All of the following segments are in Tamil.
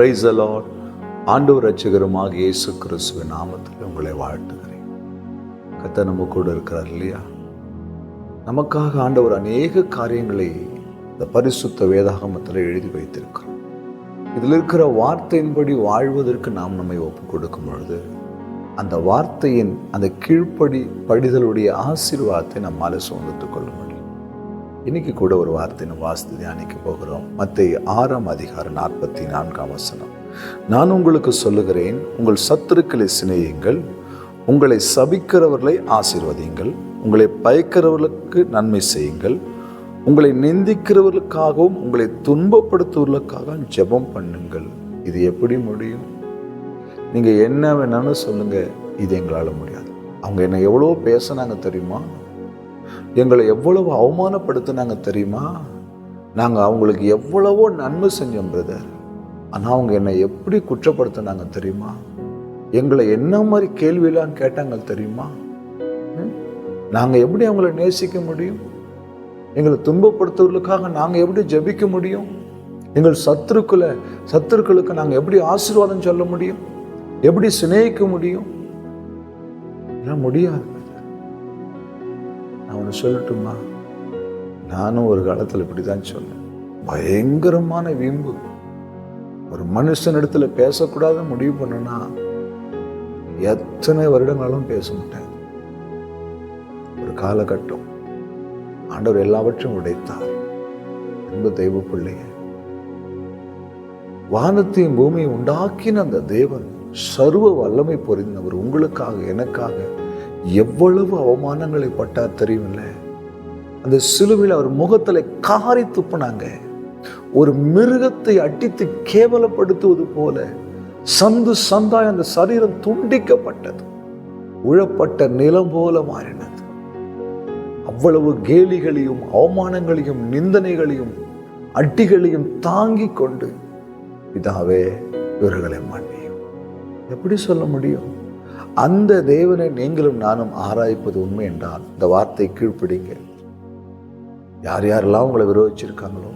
பிரைஸ் அலாட் ஆண்டவர் ரட்சகருமாக இயேசு கிறிஸ்துவின் நாமத்தில் உங்களை வாழ்த்துகிறேன். கத்த நம்ம கூட இருக்கிறார் இல்லையா? நமக்காக ஆண்டவர் அநேக காரியங்களை இந்த பரிசுத்த வேதாகமத்தில் எழுதி வைத்திருக்கிறோம் இதில் இருக்கிற வார்த்தையின்படி வாழ்வதற்கு நாம் நம்மை ஒப்புக் கொடுக்கும் பொழுது அந்த வார்த்தையின் அந்த கீழ்ப்படி படிதலுடைய ஆசீர்வாதத்தை நம்மால் சுதந்தித்துக் கொள்ள முடியும். இன்னைக்கு கூட ஒரு வார்த்தை நம்ம வாசித்து தியானிக்க போகிறோம். மத்திய ஆறாம் அதிகாரம் நாற்பத்தி நான்காம் வசனம். நான் உங்களுக்கு சொல்லுகிறேன் உங்கள் சத்துருக்களை சிநேகியுங்கள். உங்களை சபிக்கிறவர்களை ஆசீர்வதியுங்கள். உங்களை பயக்கிறவர்களுக்கு நன்மை செய்யுங்கள். உங்களை நிந்திக்கிறவர்களுக்காகவும் உங்களை துன்பப்படுத்துவர்களுக்காக ஜெபம் பண்ணுங்கள். இது எப்படி முடியும்? நீங்கள் என்ன வேணாலும் சொல்லுங்கள் இது எங்களால் முடியாது. அவங்க என்ன எவ்வளோ பேசுனாங்க தெரியுமா? எங்களை எவ்வளவு அவமானப்படுத்தினாங்க தெரியுமா? நாங்கள் அவங்களுக்கு எவ்வளவோ நன்மை செஞ்சோம் பிரதர் ஆனால் அவங்க என்னை எப்படி குற்றப்படுத்தினாங்க தெரியுமா? எங்களை என்ன மாதிரி கேள்வியெல்லாம் கேட்டாங்க தெரியுமா? நாங்கள் எப்படி அவங்கள நேசிக்க முடியும்? எங்களை துன்பப்படுத்துவதற்காக நாங்கள் எப்படி ஜெபிக்க முடியும்? எங்கள் சத்துருக்களை சத்துருக்களுக்கு நாங்கள் எப்படி ஆசீர்வாதம் சொல்ல முடியும்? எப்படி சிநேகிக்க முடியும்? முடியாது. நான் ஒன்று சொல்லட்டுமா? நானும் ஒரு காலத்தில் இப்படி தான் சொன்னேன். பயங்கரமான வீம்பு. ஒரு மனுஷன் இடத்துல பேசக்கூடாத முடிவு பண்ணுனா எத்தனை வருடங்களும் பேச மாட்டேன். ஒரு காலகட்டம். ஆண்டவர் எல்லாவற்றையும் உடைத்தார். அன்பு தெய்வ பிள்ளைய. வானத்தையும் பூமியை உண்டாக்கின அந்த தேவன் சர்வ வல்லமை பொறிந்தவர் உங்களுக்காக எனக்காக எவ்வளவு அவமானங்களை பட்டார் தெரியுமில்ல? அந்த சிலுவையில் அவர் முகத்தில் காரி துப்புனாங்க. ஒரு மிருகத்தை அடித்து கேவலப்படுத்துவது போல சந்து சந்தாய் அந்த சரீரம் துண்டிக்கப்பட்டது. உழப்பட்ட நிலம் போல மாறினது. அவ்வளவு கேலிகளையும் அவமானங்களையும் நிந்தனைகளையும் அட்டிகளையும் தாங்கி கொண்டு இதாவே இவர்களை மன்னியும். எப்படி சொல்ல முடியும்? அந்த தேவனை நீங்களும் நானும் ஆராய்ப்பது உண்மை என்றால் இந்த வார்த்தை கீழ்ப்பிடிங்க. யார் யாரெல்லாம் உங்களை விரோதிச்சிருக்காங்களோ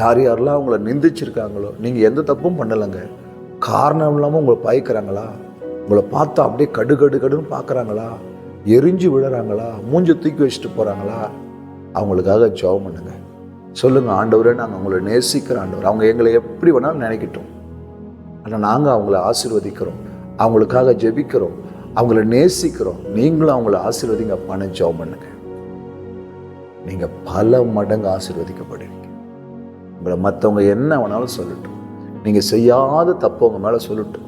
யார் யாரெல்லாம் உங்களை நிந்திச்சிருக்காங்களோ நீங்கள் எந்த தப்பும் பண்ணலைங்க. காரணம் இல்லாமல் உங்களை பயக்கிறாங்களா? உங்களை பார்த்தா அப்படியே கடு கடு கடுன்னு பார்க்குறாங்களா? எரிஞ்சு விழுறாங்களா? மூஞ்ச தூக்கி வச்சுட்டு போகிறாங்களா அவங்களுக்காக ஜெபம் பண்ணுங்க. சொல்லுங்கள் ஆண்டவரே நாங்கள் அவங்கள நேசிக்கிற ஆண்டவர். அவங்க எங்களை எப்படி வேணாலும் நினைக்கட்டும். ஆனால் நாங்கள் அவங்கள ஆசிர்வதிக்கிறோம். அவங்களுக்காக ஜெபிக்கிறோம். அவங்கள நேசிக்கிறோம். நீங்களும் அவங்கள ஆசீர்வதிங்க. பணம் ஜெபம் பண்ணுங்க. நீங்க பல மடங்கு ஆசீர்வதிக்கப்படுவீங்க. உங்களை மற்றவங்க என்ன வேணாலும் சொல்லட்டும். நீங்க செய்யாத தப்பு உங்கள் மேல சொல்லட்டும்.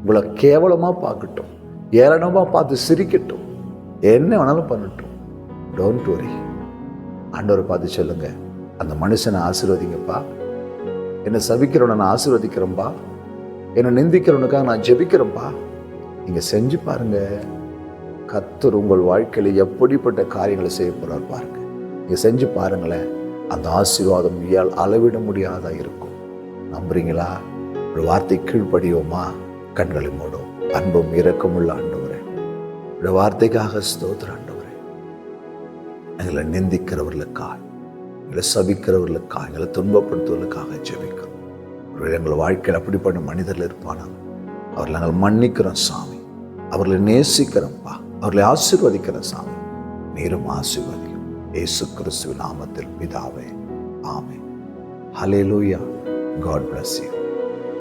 உங்களை கேவலமா பார்க்கட்டும். ஏளனமாக பார்த்து சிரிக்கட்டும். என்ன வேணாலும் பண்ணட்டும். டோன்ட் வரி ஆண்டவரை பார்த்து சொல்லுங்க. அந்த மனுஷனை ஆசீர்வதிங்கப்பா. என்னை சபிக்கிறவனை நான் ஆசீர்வதிக்கிறேன்ப்பா என்னை நிந்திக்கிறவனுக்காக நான் ஜெபிக்கிறேன்ப்பா நீங்கள் செஞ்சு பாருங்க. கத்தர் உங்கள் வாழ்க்கையில எப்படிப்பட்ட காரியங்களை செய்ய போகிறார் பாருங்க. நீங்கள் செஞ்சு பாருங்களேன். அந்த ஆசீர்வாதம் இயால் அளவிட முடியாதா இருக்கும். நம்புறீங்களா? ஒரு வார்த்தை கீழ்ப்படியோமா கண்களை மூடும் அன்பும் இரக்கமுள்ள ஆண்டவரே. ஒரு வார்த்தைக்காக ஸ்தோத்திர ஆண்டவரே. எங்களை நிந்திக்கிறவர்களுக்காக எங்களை சபிக்கிறவர்களுக்காக எங்களை துன்பப்படுத்துவதற்காக ஜெபிக்கிறோம். எங்கள் வாழ்க்கையில் அப்படிப்பட்ட மனிதர்கள் இருப்பானா? அவர்களை நாங்கள் மன்னிக்கிறோம் சாமி. அவர்களை நேசிக்கிறோம்ப்பா அவர்களை ஆசீர்வதிக்கிறோம் சாமி. நீரும் ஆசீர்வதிக்கும் இயேசு கிறிஸ்துவ நாமத்தில் பிதாவே. ஆமே ஹலே லூயா காட் பிளஸ் யூ